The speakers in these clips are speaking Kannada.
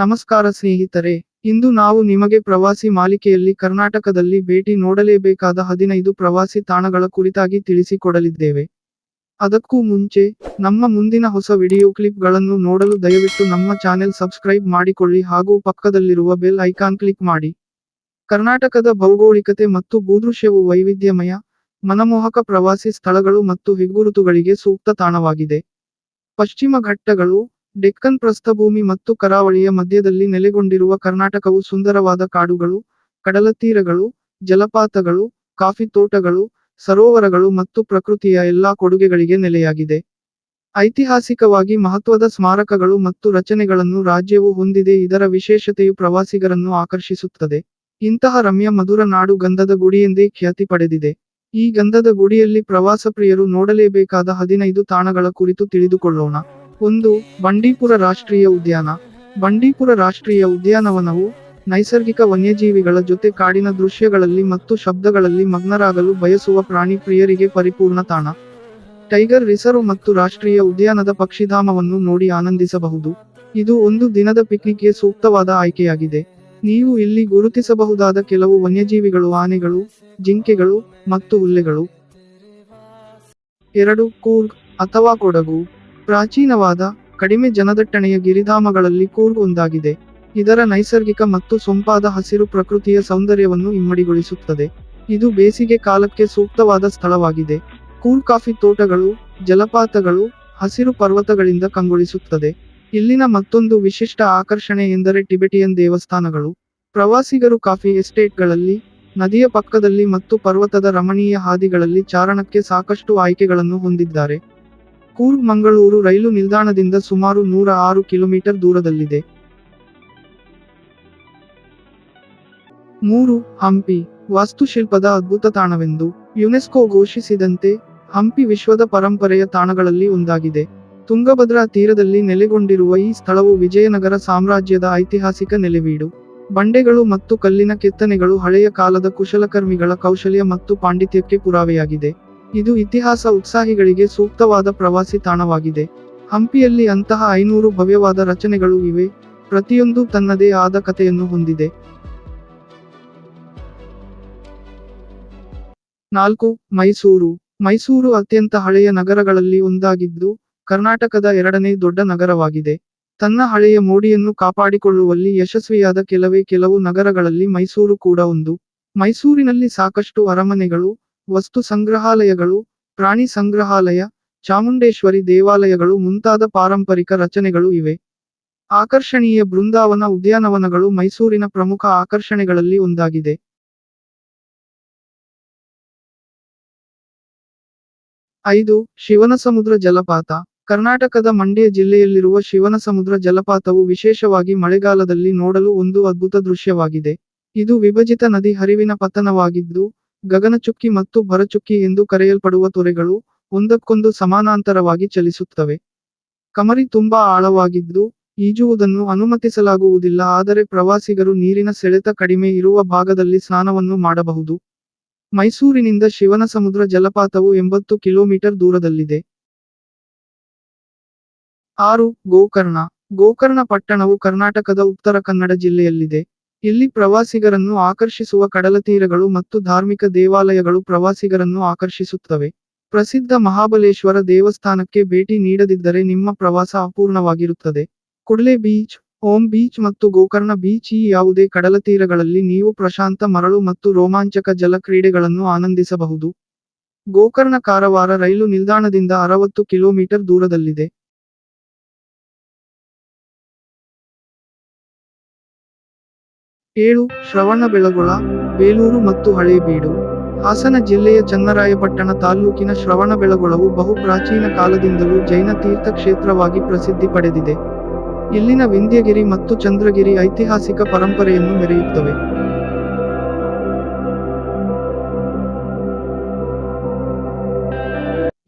ನಮಸ್ಕಾರ ಸ್ನೇಹಿತರೆ, ಇಂದು ನಾವು ನಿಮಗೆ ಪ್ರವಾಸಿ ಮಾಲಿಕೆಯಲ್ಲಿ ಕರ್ನಾಟಕದಲ್ಲಿ ಭೇಟಿ ನೋಡಲೇಬೇಕಾದ ಹದಿನೈದು ಪ್ರವಾಸಿ ತಾಣಗಳ ಕುರಿತಾಗಿ ತಿಳಿಸಿಕೊಡಲಿದ್ದೇವೆ. ಅದಕ್ಕೂ ಮುಂಚೆ, ನಮ್ಮ ಮುಂದಿನ ಹೊಸ ವಿಡಿಯೋ ಕ್ಲಿಪ್ಗಳನ್ನು ನೋಡಲು ದಯವಿಟ್ಟು ನಮ್ಮ ಚಾನೆಲ್ ಸಬ್ಸ್ಕ್ರೈಬ್ ಮಾಡಿಕೊಳ್ಳಿ ಹಾಗೂ ಪಕ್ಕದಲ್ಲಿರುವ ಬೆಲ್ ಐಕಾನ್ ಕ್ಲಿಕ್ ಮಾಡಿ. ಕರ್ನಾಟಕದ ಭೌಗೋಳಿಕತೆ ಮತ್ತು ಭೂದೃಶ್ಯವು ವೈವಿಧ್ಯಮಯ, ಮನಮೋಹಕ ಪ್ರವಾಸಿ ಸ್ಥಳಗಳು ಮತ್ತು ಹೆಗ್ಗುರುತುಗಳಿಗೆ ಸೂಕ್ತ ತಾಣವಾಗಿದೆ. ಪಶ್ಚಿಮ ಘಟ್ಟಗಳು ಡೆಕ್ಕನ್ ಪ್ರಸ್ಥಭೂಮಿ ಮತ್ತು ಕರಾವಳಿಯ ಮಧ್ಯದಲ್ಲಿ ನೆಲೆಗೊಂಡಿರುವ ಕರ್ನಾಟಕವು ಸುಂದರವಾದ ಕಾಡುಗಳು, ಕಡಲತೀರಗಳು, ಜಲಪಾತಗಳು, ಕಾಫಿ ತೋಟಗಳು, ಸರೋವರಗಳು ಮತ್ತು ಪ್ರಕೃತಿಯ ಎಲ್ಲಾ ಕೊಡುಗೆಗಳಿಗೆ ನೆಲೆಯಾಗಿದೆ. ಐತಿಹಾಸಿಕವಾಗಿ ಮಹತ್ವದ ಸ್ಮಾರಕಗಳು ಮತ್ತು ರಚನೆಗಳನ್ನು ರಾಜ್ಯವು ಹೊಂದಿದೆ, ಇದರ ವಿಶೇಷತೆಯು ಪ್ರವಾಸಿಗರನ್ನು ಆಕರ್ಷಿಸುತ್ತದೆ. ಇಂತಹ ರಮ್ಯ ಮಧುರ ನಾಡು ಗಂಧದ ಗುಡಿಯೆಂದೇ ಖ್ಯಾತಿ ಪಡೆದಿದೆ. ಈ ಗಂಧದ ಗುಡಿಯಲ್ಲಿ ಪ್ರವಾಸ ಪ್ರಿಯರು ನೋಡಲೇಬೇಕಾದ ಹದಿನೈದು ತಾಣಗಳ ಕುರಿತು ತಿಳಿದುಕೊಳ್ಳೋಣ. ಒಂದು, ಬಂಡೀಪುರ ರಾಷ್ಟ್ರೀಯ ಉದ್ಯಾನ. ಬಂಡೀಪುರ ರಾಷ್ಟ್ರೀಯ ಉದ್ಯಾನವನವು ನೈಸರ್ಗಿಕ ವನ್ಯಜೀವಿಗಳ ಜೊತೆ ಕಾಡಿನ ದೃಶ್ಯಗಳಲ್ಲಿ ಮತ್ತು ಶಬ್ದಗಳಲ್ಲಿ ಮಗ್ನರಾಗಲು ಬಯಸುವ ಪ್ರಾಣಿ ಪ್ರಿಯರಿಗೆ ಪರಿಪೂರ್ಣ ತಾಣ. ಟೈಗರ್ ರಿಸರ್ವ್ ಮತ್ತು ರಾಷ್ಟ್ರೀಯ ಉದ್ಯಾನದ ಪಕ್ಷಿಧಾಮವನ್ನು ನೋಡಿ ಆನಂದಿಸಬಹುದು. ಇದು ಒಂದು ದಿನದ ಪಿಕ್ನಿಕ್ಗೆ ಸೂಕ್ತವಾದ ಆಯ್ಕೆಯಾಗಿದೆ. ನೀವು ಇಲ್ಲಿ ಗುರುತಿಸಬಹುದಾದ ಕೆಲವು ವನ್ಯಜೀವಿಗಳು ಆನೆಗಳು, ಜಿಂಕೆಗಳು ಮತ್ತು ಹುಲ್ಲೆಗಳು. ಎರಡು, ಕೂರ್ಗ್ ಅಥವಾ ಕೊಡಗು. ಪ್ರಾಚೀನವಾದ, ಕಡಿಮೆ ಜನದಟ್ಟಣೆಯ ಗಿರಿಧಾಮಗಳಲ್ಲಿ ಕೂರ್ಗ್ ಒಂದಾಗಿದೆ. ಇದರ ನೈಸರ್ಗಿಕ ಮತ್ತು ಸೊಂಪಾದ ಹಸಿರು ಪ್ರಕೃತಿಯ ಸೌಂದರ್ಯವನ್ನು ಇಮ್ಮಡಿಗೊಳಿಸುತ್ತದೆ. ಇದು ಬೇಸಿಗೆ ಕಾಲಕ್ಕೆ ಸೂಕ್ತವಾದ ಸ್ಥಳವಾಗಿದೆ. ಕೂರ್ ಕಾಫಿ ತೋಟಗಳು, ಜಲಪಾತಗಳು, ಹಸಿರು ಪರ್ವತಗಳಿಂದ ಕಂಗೊಳಿಸುತ್ತದೆ. ಇಲ್ಲಿನ ಮತ್ತೊಂದು ವಿಶಿಷ್ಟ ಆಕರ್ಷಣೆ ಎಂದರೆ ಟಿಬೆಟಿಯನ್ ದೇವಸ್ಥಾನಗಳು. ಪ್ರವಾಸಿಗರು ಕಾಫಿ ಎಸ್ಟೇಟ್ಗಳಲ್ಲಿ, ನದಿಯ ಪಕ್ಕದಲ್ಲಿ ಮತ್ತು ಪರ್ವತದ ರಮಣೀಯ ಹಾದಿಗಳಲ್ಲಿ ಚಾರಣಕ್ಕೆ ಸಾಕಷ್ಟು ಆಯ್ಕೆಗಳನ್ನು ಹೊಂದಿದ್ದಾರೆ. ಕೂರ್ಗ್ ಮಂಗಳೂರು ರೈಲು ನಿಲ್ದಾಣದಿಂದ ಸುಮಾರು ನೂರ ಆರು ಕಿಲೋಮೀಟರ್ ದೂರದಲ್ಲಿದೆ. ಮೂರು, ಹಂಪಿ, ವಾಸ್ತುಶಿಲ್ಪದ ಅದ್ಭುತ ತಾಣವೆಂದು ಯುನೆಸ್ಕೋ ಘೋಷಿಸಿದಂತೆ, ಹಂಪಿ ವಿಶ್ವದ ಪರಂಪರೆಯ ತಾಣಗಳಲ್ಲಿ ಒಂದಾಗಿದೆ. ತುಂಗಭದ್ರಾ ತೀರದಲ್ಲಿ ನೆಲೆಗೊಂಡಿರುವ ಈ ಸ್ಥಳವು ವಿಜಯನಗರ ಸಾಮ್ರಾಜ್ಯದ ಐತಿಹಾಸಿಕ ನೆಲೆವೀಡು. ಬಂಡೆಗಳು ಮತ್ತು ಕಲ್ಲಿನ ಕೆತ್ತನೆಗಳು ಹಳೆಯ ಕಾಲದ ಕುಶಲಕರ್ಮಿಗಳ ಕೌಶಲ್ಯ ಮತ್ತು ಪಾಂಡಿತ್ಯಕ್ಕೆ ಪುರಾವೆಯಾಗಿದೆ. ಇದು ಇತಿಹಾಸ ಉತ್ಸಾಹಿಗಳಿಗೆ ಸೂಕ್ತವಾದ ಪ್ರವಾಸಿ ತಾಣವಾಗಿದೆ. ಹಂಪಿಯಲ್ಲಿ ಅಂತಹ ಐನೂರು ಭವ್ಯವಾದ ರಚನೆಗಳು ಇವೆ. ಪ್ರತಿಯೊಂದು ತನ್ನದೇ ಆದ ಕಥೆಯನ್ನು ಹೊಂದಿದೆ. ನಾಲ್ಕು, ಮೈಸೂರು. ಮೈಸೂರು ಅತ್ಯಂತ ಹಳೆಯ ನಗರಗಳಲ್ಲಿ ಒಂದಾಗಿದ್ದು, ಕರ್ನಾಟಕದ ಎರಡನೇ ದೊಡ್ಡ ನಗರವಾಗಿದೆ. ತನ್ನ ಹಳೆಯ ಮೋಡಿಯನ್ನು ಕಾಪಾಡಿಕೊಳ್ಳುವಲ್ಲಿ ಯಶಸ್ವಿಯಾದ ಕೆಲವೇ ಕೆಲವು ನಗರಗಳಲ್ಲಿ ಮೈಸೂರು ಕೂಡ ಒಂದು. ಮೈಸೂರಿನಲ್ಲಿ ಸಾಕಷ್ಟು ಅರಮನೆಗಳು ವಸ್ತು ಸಂಗ್ರಹಾಲಯಗಳು, ಪ್ರಾಣಿ ಸಂಗ್ರಹಾಲಯ, ಚಾಮುಂಡೇಶ್ವರಿ ದೇವಾಲಯಗಳು ಮುಂತಾದ ಪಾರಂಪರಿಕ ರಚನೆಗಳು ಇವೆ. ಆಕರ್ಷಣೀಯ ಬೃಂದಾವನ ಉದ್ಯಾನವನಗಳು ಮೈಸೂರಿನ ಪ್ರಮುಖ ಆಕರ್ಷಣೆಗಳಲ್ಲಿ ಒಂದಾಗಿದೆ. ಐದು, ಶಿವನಸಮುದ್ರ ಜಲಪಾತ. ಕರ್ನಾಟಕದ ಮಂಡ್ಯ ಜಿಲ್ಲೆಯಲ್ಲಿರುವ ಶಿವನಸಮುದ್ರ ಜಲಪಾತವು ವಿಶೇಷವಾಗಿ ಮಳೆಗಾಲದಲ್ಲಿ ನೋಡಲು ಒಂದು ಅದ್ಭುತ ದೃಶ್ಯವಾಗಿದೆ. ಇದು ವಿಭಜಿತ ನದಿ ಹರಿವಿನ ಪತನವಾಗಿದ್ದು ಗಗನಚುಕ್ಕಿ ಮತ್ತು ಭರಚುಕ್ಕಿ ಎಂದು ಕರೆಯಲ್ಪಡುವ ತೊರೆಗಳು ಒಂದಕ್ಕೊಂದು ಸಮಾನಾಂತರವಾಗಿ ಚಲಿಸುತ್ತವೆ. ಕಮರಿ ತುಂಬಾ ಆಳವಾಗಿದ್ದು ಈಜುವುದನ್ನು ಅನುಮತಿಸಲಾಗುವುದಿಲ್ಲ, ಆದರೆ ಪ್ರವಾಸಿಗರು ನೀರಿನ ಸೆಳೆತ ಕಡಿಮೆ ಇರುವ ಭಾಗದಲ್ಲಿ ಸ್ನಾನವನ್ನು ಮಾಡಬಹುದು. ಮೈಸೂರಿನಿಂದ ಶಿವನ ಸಮುದ್ರ ಜಲಪಾತವು ಎಂಬತ್ತು ಕಿಲೋಮೀಟರ್ ದೂರದಲ್ಲಿದೆ. ಆರು, ಗೋಕರ್ಣ. ಗೋಕರ್ಣ ಪಟ್ಟಣವು ಕರ್ನಾಟಕದ ಉತ್ತರ ಕನ್ನಡ ಜಿಲ್ಲೆಯಲ್ಲಿದೆ. ಇಲ್ಲಿ ಪ್ರವಾಸಿಗರನ್ನು ಆಕರ್ಷಿಸುವ ಕಡಲತೀರಗಳು ಮತ್ತು ಧಾರ್ಮಿಕ ದೇವಾಲಯಗಳು ಪ್ರವಾಸಿಗರನ್ನು ಆಕರ್ಷಿಸುತ್ತವೆ. ಪ್ರಸಿದ್ಧ ಮಹಾಬಲೇಶ್ವರ ದೇವಸ್ಥಾನಕ್ಕೆ ಭೇಟಿ ನೀಡದಿದ್ದರೆ ನಿಮ್ಮ ಪ್ರವಾಸ ಅಪೂರ್ಣವಾಗಿರುತ್ತದೆ. ಕುಡ್ಲೆ ಬೀಚ್, ಓಂ ಬೀಚ್ ಮತ್ತು ಗೋಕರ್ಣ ಬೀಚ್ ಈ ಯಾವುದೇ ಕಡಲತೀರಗಳಲ್ಲಿ ನೀವು ಪ್ರಶಾಂತ, ಮರಳು ಮತ್ತು ರೋಮಾಂಚಕ ಜಲ ಕ್ರೀಡೆಗಳನ್ನು ಆನಂದಿಸಬಹುದು. ಗೋಕರ್ಣ ಕಾರವಾರ ರೈಲು ನಿಲ್ದಾಣದಿಂದ ಅರವತ್ತು ಕಿಲೋಮೀಟರ್ ದೂರದಲ್ಲಿದೆ. ಏಳು ಶ್ರವಣಬೆಳಗೊಳ ಬೇಲೂರು ಮತ್ತು ಹಳೇಬೀಡು. ಹಾಸನ ಜಿಲ್ಲೆಯ ಚನ್ನರಾಯಪಟ್ಟಣ ತಾಲ್ಲೂಕಿನ ಶ್ರವಣಬೆಳಗೊಳವು ಬಹು ಪ್ರಾಚೀನ ಕಾಲದಿಂದಲೂ ಜೈನ ತೀರ್ಥ ಕ್ಷೇತ್ರವಾಗಿ ಪ್ರಸಿದ್ಧಿ ಪಡೆದಿದೆ. ಇಲ್ಲಿನ ವಿಂಧ್ಯಗಿರಿ ಮತ್ತು ಚಂದ್ರಗಿರಿ ಐತಿಹಾಸಿಕ ಪರಂಪರೆಯನ್ನು ಮೆರೆಯುತ್ತವೆ.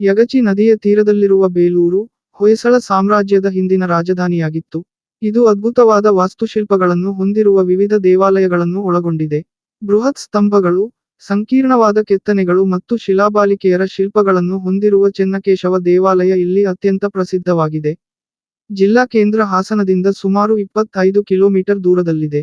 ಯಗಚಿ ನದಿಯ ತೀರದಲ್ಲಿರುವ ಬೇಲೂರು, ಹೊಯ್ಸಳ ಸಾಮ್ರಾಜ್ಯದ ಹಿಂದಿನ ರಾಜಧಾನಿಯಾಗಿತ್ತು. ಇದು ಅದ್ಭುತವಾದ ವಾಸ್ತುಶಿಲ್ಪಗಳನ್ನು ಹೊಂದಿರುವ ವಿವಿಧ ದೇವಾಲಯಗಳನ್ನು ಒಳಗೊಂಡಿದೆ. ಬೃಹತ್ ಸ್ತಂಭಗಳು, ಸಂಕೀರ್ಣವಾದ ಕೆತ್ತನೆಗಳು ಮತ್ತು ಶಿಲಾಬಾಲಿಕೆಯರ ಶಿಲ್ಪಗಳನ್ನು ಹೊಂದಿರುವ ಚೆನ್ನಕೇಶವ ದೇವಾಲಯ ಇಲ್ಲಿ ಅತ್ಯಂತ ಪ್ರಸಿದ್ಧವಾಗಿದೆ. ಜಿಲ್ಲಾ ಕೇಂದ್ರ ಹಾಸನದಿಂದ ಸುಮಾರು ಇಪ್ಪತ್ತೈದು ಕಿಲೋಮೀಟರ್ ದೂರದಲ್ಲಿದೆ.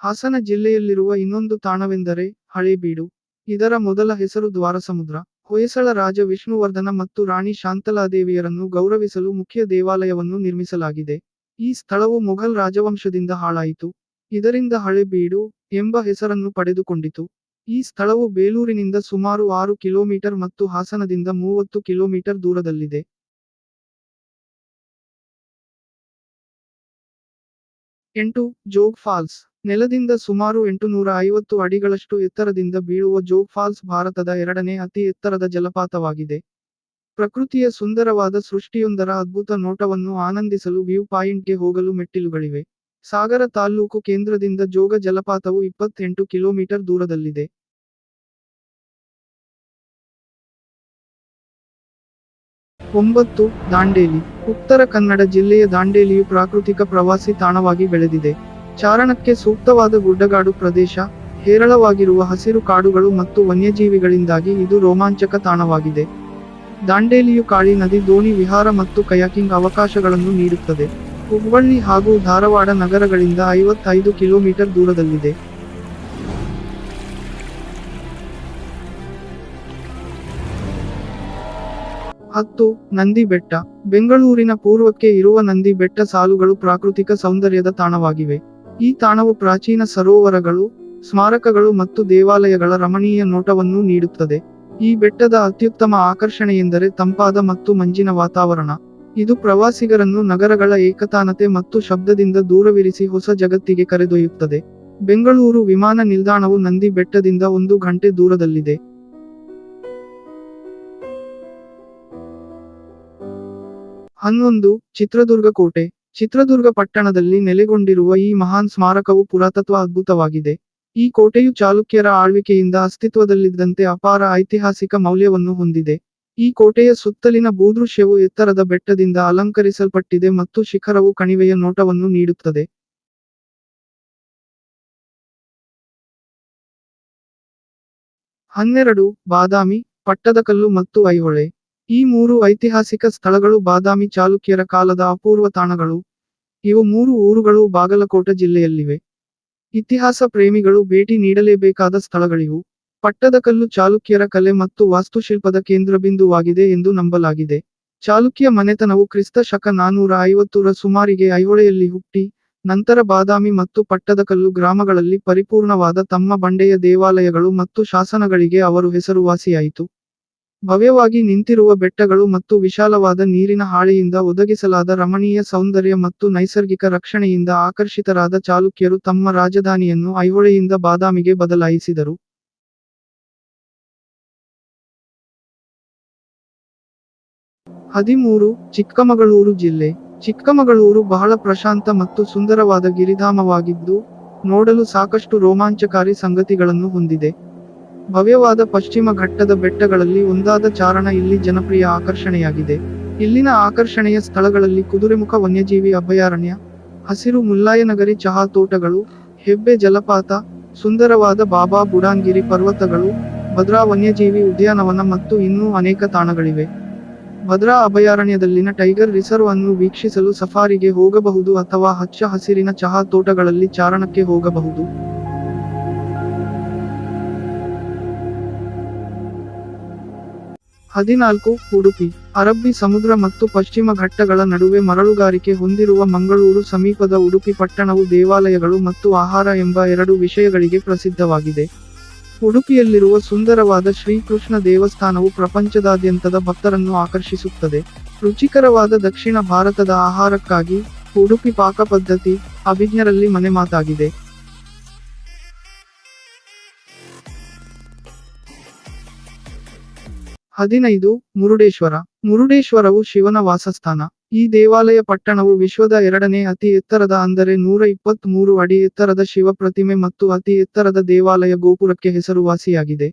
ಹಾಸನ ಜಿಲ್ಲೆಯಲ್ಲಿರುವ ಇನ್ನೊಂದು ತಾಣವೆಂದರೆ ಹಳೇಬೀಡು. ಇದರ ಮೊದಲ ಹೆಸರು ದ್ವಾರಸಮುದ್ರ. ಹೊಯ್ಸಳ ರಾಜ ವಿಷ್ಣುವರ್ಧನ ಮತ್ತು ರಾಣಿ ಶಾಂತಲಾದೇವಿಯರನ್ನು ಗೌರವಿಸಲು ಮುಖ್ಯ ದೇವಾಲಯವನ್ನು ನಿರ್ಮಿಸಲಾಗಿದೆ. ಈ ಸ್ಥಳವು ಮೊಘಲ್ ರಾಜವಂಶದಿಂದ ಹಾಳಾಯಿತು. ಇದರಿಂದ ಹಳೇಬೀಡು ಎಂಬ ಹೆಸರನ್ನು ಪಡೆದುಕೊಂಡಿತು. ಈ ಸ್ಥಳವು ಬೇಲೂರಿನಿಂದ ಸುಮಾರು ಆರು ಕಿಲೋಮೀಟರ್ ಮತ್ತು ಹಾಸನದಿಂದ ಮೂವತ್ತು ಕಿಲೋಮೀಟರ್ ದೂರದಲ್ಲಿದೆ. ಎಂಟು ಜೋಗ್ ಫಾಲ್ಸ್. ನೆಲದಿಂದ ಸುಮಾರು ಎಂಟುನೂರ ಐವತ್ತು ಅಡಿಗಳಷ್ಟು ಎತ್ತರದಿಂದ ಬೀಳುವ ಜೋಗ್ ಫಾಲ್ಸ್ ಭಾರತದ ಎರಡನೇ ಅತಿ ಎತ್ತರದ ಜಲಪಾತವಾಗಿದೆ. ಪ್ರಕೃತಿಯ ಸುಂದರವಾದ ಸೃಷ್ಟಿಯೊಂದರ ಅದ್ಭುತ ನೋಟವನ್ನು ಆನಂದಿಸಲು ವ್ಯೂ ಪಾಯಿಂಟ್ಗೆ ಹೋಗಲು ಮೆಟ್ಟಿಲುಗಳಿವೆ. ಸಾಗರ ತಾಲ್ಲೂಕು ಕೇಂದ್ರದಿಂದ ಜೋಗ ಜಲಪಾತವು ಇಪ್ಪತ್ತೆಂಟು ಕಿಲೋಮೀಟರ್ ದೂರದಲ್ಲಿದೆ. ಒಂಬತ್ತು ದಾಂಡೇಲಿ, ಉತ್ತರ ಕನ್ನಡ ಜಿಲ್ಲೆಯ ದಾಂಡೇಲಿಯು ಪ್ರಾಕೃತಿಕ ಪ್ರವಾಸಿ ತಾಣವಾಗಿ ಬೆಳೆದಿದೆ. ಚಾರಣಕ್ಕೆ ಸೂಕ್ತವಾದ ಗುಡ್ಡಗಾಡು ಪ್ರದೇಶ, ಹೇರಳವಾಗಿರುವ ಹಸಿರು ಕಾಡುಗಳು ಮತ್ತು ವನ್ಯಜೀವಿಗಳಿಂದಾಗಿ ಇದು ರೋಮಾಂಚಕ ತಾಣವಾಗಿದೆ. ದಾಂಡೇಲಿಯು ಕಾಳಿ ನದಿ, ದೋಣಿ, ವಿಹಾರ ಮತ್ತು ಕಯಾಕಿಂಗ್ ಅವಕಾಶಗಳನ್ನು ನೀಡುತ್ತದೆ. ಹುಬ್ಬಳ್ಳಿ ಹಾಗೂ ಧಾರವಾಡ ನಗರಗಳಿಂದ ಐವತ್ತೈದು ಕಿಲೋಮೀಟರ್ ದೂರದಲ್ಲಿದೆ. ಹತ್ತು ನಂದಿ ಬೆಟ್ಟ ಬೆಂಗಳೂರಿನ ಪೂರ್ವಕ್ಕೆ ಇರುವ ನಂದಿ ಬೆಟ್ಟ ಸಾಲುಗಳು ಪ್ರಾಕೃತಿಕ ಸೌಂದರ್ಯದ ತಾಣವಾಗಿವೆ. ಈ ತಾಣವು ಪ್ರಾಚೀನ ಸರೋವರಗಳು, ಸ್ಮಾರಕಗಳು ಮತ್ತು ದೇವಾಲಯಗಳ ರಮಣೀಯ ನೋಟವನ್ನು ನೀಡುತ್ತದೆ. ಈ ಬೆಟ್ಟದ ಅತ್ಯುತ್ತಮ ಆಕರ್ಷಣೆಯೆಂದರೆ ತಂಪಾದ ಮತ್ತು ಮಂಜಿನ ವಾತಾವರಣ. ಇದು ಪ್ರವಾಸಿಗರನ್ನು ನಗರಗಳ ಏಕತಾನತೆ ಮತ್ತು ಶಬ್ದದಿಂದ ದೂರವಿರಿಸಿ ಹೊಸ ಜಗತ್ತಿಗೆ ಕರೆದೊಯ್ಯುತ್ತದೆ. ಬೆಂಗಳೂರು ವಿಮಾನ ನಿಲ್ದಾಣವು ನಂದಿ ಬೆಟ್ಟದಿಂದ ಒಂದು ಗಂಟೆ ದೂರದಲ್ಲಿದೆ. ಹನ್ನೊಂದು ಚಿತ್ರದುರ್ಗ ಕೋಟೆ. ಚಿತ್ರದುರ್ಗ ಪಟ್ಟಣದಲ್ಲಿ ನೆಲೆಗೊಂಡಿರುವ ಈ ಮಹಾನ್ ಸ್ಮಾರಕವು ಪುರಾತತ್ವ ಅದ್ಭುತವಾಗಿದೆ. ಈ ಕೋಟೆಯು ಚಾಲುಕ್ಯರ ಆಳ್ವಿಕೆಯಿಂದ ಅಸ್ತಿತ್ವದಲ್ಲಿದ್ದಂತೆ ಅಪಾರ ಐತಿಹಾಸಿಕ ಮೌಲ್ಯವನ್ನು ಹೊಂದಿದೆ. ಈ ಕೋಟೆಯ ಸುತ್ತಲಿನ ಭೂದೃಶ್ಯವು ಎತ್ತರದ ಬೆಟ್ಟದಿಂದ ಅಲಂಕರಿಸಲ್ಪಟ್ಟಿದೆ ಮತ್ತು ಶಿಖರವು ಕಣಿವೆಯ ನೋಟವನ್ನು ನೀಡುತ್ತದೆ. ಹನ್ನೆರಡು, ಬಾದಾಮಿ, ಪಟ್ಟದಕಲ್ಲು ಮತ್ತು ಐಹೊಳೆ. ಈ ಮೂರು ಐತಿಹಾಸಿಕ ಸ್ಥಳಗಳು ಬಾದಾಮಿ ಚಾಲುಕ್ಯರ ಕಾಲದ ಅಪೂರ್ವ ತಾಣಗಳು. ಇವು ಮೂರು ಊರುಗಳು ಬಾಗಲಕೋಟ ಜಿಲ್ಲೆಯಲ್ಲಿವೆ. ಇತಿಹಾಸ ಪ್ರೇಮಿಗಳು ಭೇಟಿ ನೀಡಲೇಬೇಕಾದ ಸ್ಥಳಗಳಿವು. ಪಟ್ಟದಕಲ್ಲು ಚಾಲುಕ್ಯರ ಕಲೆ ಮತ್ತು ವಾಸ್ತುಶಿಲ್ಪದ ಕೇಂದ್ರಬಿಂದುವಾಗಿದೆ ಎಂದು ನಂಬಲಾಗಿದೆ. ಚಾಲುಕ್ಯ ಮನೆತನವು ಕ್ರಿಸ್ತ ಶಕ ನಾನೂರ ಐವತ್ತರ ಸುಮಾರಿಗೆ ಐಹೊಳೆಯಲ್ಲಿ ಹುಟ್ಟಿ, ನಂತರ ಬಾದಾಮಿ ಮತ್ತು ಪಟ್ಟದಕಲ್ಲು ಗ್ರಾಮಗಳಲ್ಲಿ ಪರಿಪೂರ್ಣವಾದ ತಮ್ಮ ಬಂಡೆಯ ದೇವಾಲಯಗಳು ಮತ್ತು ಶಾಸನಗಳಿಗೆ ಅವರು ಹೆಸರುವಾಸಿಯಾಯಿತು. ಭವ್ಯವಾಗಿ ನಿಂತಿರುವ ಬೆಟ್ಟಗಳು ಮತ್ತು ವಿಶಾಲವಾದ ನೀರಿನ ಹಾಳೆಯಿಂದ ಒದಗಿಸಲಾದ ರಮಣೀಯ ಸೌಂದರ್ಯ ಮತ್ತು ನೈಸರ್ಗಿಕ ರಕ್ಷಣೆಯಿಂದ ಆಕರ್ಷಿತರಾದ ಚಾಲುಕ್ಯರು ತಮ್ಮ ರಾಜಧಾನಿಯನ್ನು ಐಹೊಳೆಯಿಂದ ಬಾದಾಮಿಗೆ ಬದಲಾಯಿಸಿದರು. ಹದಿಮೂರು, ಚಿಕ್ಕಮಗಳೂರು ಜಿಲ್ಲೆ. ಚಿಕ್ಕಮಗಳೂರು ಬಹಳ ಪ್ರಶಾಂತ ಮತ್ತು ಸುಂದರವಾದ ಗಿರಿಧಾಮವಾಗಿದ್ದು, ನೋಡಲು ಸಾಕಷ್ಟು ರೋಮಾಂಚಕಾರಿ ಸಂಗತಿಗಳನ್ನು ಹೊಂದಿದೆ. ಭವ್ಯವಾದ ಪಶ್ಚಿಮ ಘಟ್ಟದ ಬೆಟ್ಟಗಳಲ್ಲಿ ಒಂದಾದ ಚಾರಣ ಇಲ್ಲಿ ಜನಪ್ರಿಯ ಆಕರ್ಷಣೆಯಾಗಿದೆ. ಇಲ್ಲಿನ ಆಕರ್ಷಣೆಯ ಸ್ಥಳಗಳಲ್ಲಿ ಕುದುರೆಮುಖ ವನ್ಯಜೀವಿ ಅಭಯಾರಣ್ಯ, ಹಸಿರು ಮುಲ್ಲಾಯನಗರಿ ಚಹಾ ತೋಟಗಳು, ಹೆಬ್ಬೆ ಜಲಪಾತ, ಸುಂದರವಾದ ಬಾಬಾ ಬುಡಾನ್ಗಿರಿ ಪರ್ವತಗಳು, ಭದ್ರಾ ವನ್ಯಜೀವಿ ಉದ್ಯಾನವನ ಮತ್ತು ಇನ್ನೂ ಅನೇಕ ತಾಣಗಳಿವೆ. ಭದ್ರಾ ಅಭಯಾರಣ್ಯದಲ್ಲಿನ ಟೈಗರ್ ರಿಸರ್ವ್ ಅನ್ನು ವೀಕ್ಷಿಸಲು ಸಫಾರಿಗೆ ಹೋಗಬಹುದು ಅಥವಾ ಹಚ್ಚ ಹಸಿರಿನ ಚಹಾ ತೋಟಗಳಲ್ಲಿ ಚಾರಣಕ್ಕೆ ಹೋಗಬಹುದು. ಹದಿನಾಲ್ಕು, ಉಡುಪಿ, ಅರಬ್ಬಿ ಸಮುದ್ರ ಮತ್ತು ಪಶ್ಚಿಮ ಘಟ್ಟಗಳ ನಡುವೆ ಮರಳುಗಾರಿಕೆ ಹೊಂದಿರುವ ಮಂಗಳೂರು ಸಮೀಪದ ಉಡುಪಿ ಪಟ್ಟಣವು ದೇವಾಲಯಗಳು ಮತ್ತು ಆಹಾರ ಎಂಬ ಎರಡು ವಿಷಯಗಳಿಗೆ ಪ್ರಸಿದ್ಧವಾಗಿದೆ. ಉಡುಪಿಯಲ್ಲಿರುವ ಸುಂದರವಾದ ಶ್ರೀಕೃಷ್ಣ ದೇವಸ್ಥಾನವು ಪ್ರಪಂಚದಾದ್ಯಂತದ ಭಕ್ತರನ್ನು ಆಕರ್ಷಿಸುತ್ತದೆ. ರುಚಿಕರವಾದ ದಕ್ಷಿಣ ಭಾರತದ ಆಹಾರಕ್ಕಾಗಿ ಉಡುಪಿ ಪಾಕಪದ್ಧತಿ ಅಭಿಜ್ಞರಲ್ಲಿ ಮನೆಮಾತಾಗಿದೆ. ಹದಿನೈದು, ಮುರುಡೇಶ್ವರ. ಮುರುಡೇಶ್ವರವು ಶಿವನ ವಾಸಸ್ಥಾನ. ಈ ದೇವಾಲಯ ಪಟ್ಟಣವು ವಿಶ್ವದ ಎರಡನೇ ಅತಿ ಎತ್ತರದ ಅಂದರೆ ನೂರ ಇಪ್ಪತ್ತ್ ಮೂರು ಅಡಿ ಎತ್ತರದ ಶಿವ ಪ್ರತಿಮೆ ಮತ್ತು ಅತಿ ಎತ್ತರದ ದೇವಾಲಯ ಗೋಪುರಕ್ಕೆ ಹೆಸರುವಾಸಿಯಾಗಿದೆ.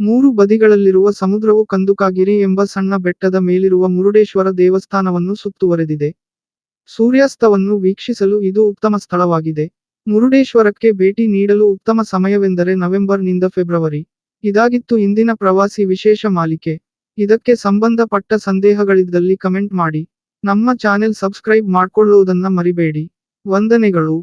ಮೂರು ಬದಿಗಳಲ್ಲಿರುವ ಸಮುದ್ರವು ಕಂದುಕಾಗಿರಿ ಎಂಬ ಸಣ್ಣ ಬೆಟ್ಟದ ಮೇಲಿರುವ ಮುರುಡೇಶ್ವರ ದೇವಸ್ಥಾನವನ್ನು ಸುತ್ತುವರೆದಿದೆ. ಸೂರ್ಯಾಸ್ತವನ್ನು ವೀಕ್ಷಿಸಲು ಇದು ಉತ್ತಮ ಸ್ಥಳವಾಗಿದೆ. ಮುರುಡೇಶ್ವರಕ್ಕೆ ಭೇಟಿ ನೀಡಲು ಉತ್ತಮ ಸಮಯವೆಂದರೆ ನವೆಂಬರ್ನಿಂದ ಫೆಬ್ರವರಿ. ಇದಾಗಿತ್ತು ಇಂದಿನ ಪ್ರವಾಸಿ ವಿಶೇಷ ಮಾಲಿಕೆ. ಇದಕ್ಕೆ ಸಂಬಂಧಪಟ್ಟ ಸಂದೇಹಗಳಿದ್ದಲ್ಲಿ ಕಮೆಂಟ್ ಮಾಡಿ. ನಮ್ಮ ಚಾನೆಲ್ ಸಬ್ಸ್ಕ್ರೈಬ್ ಮಾಡ್ಕೊಳ್ಳುವುದನ್ನ ಮರಿಬೇಡಿ. ವಂದನೆಗಳು.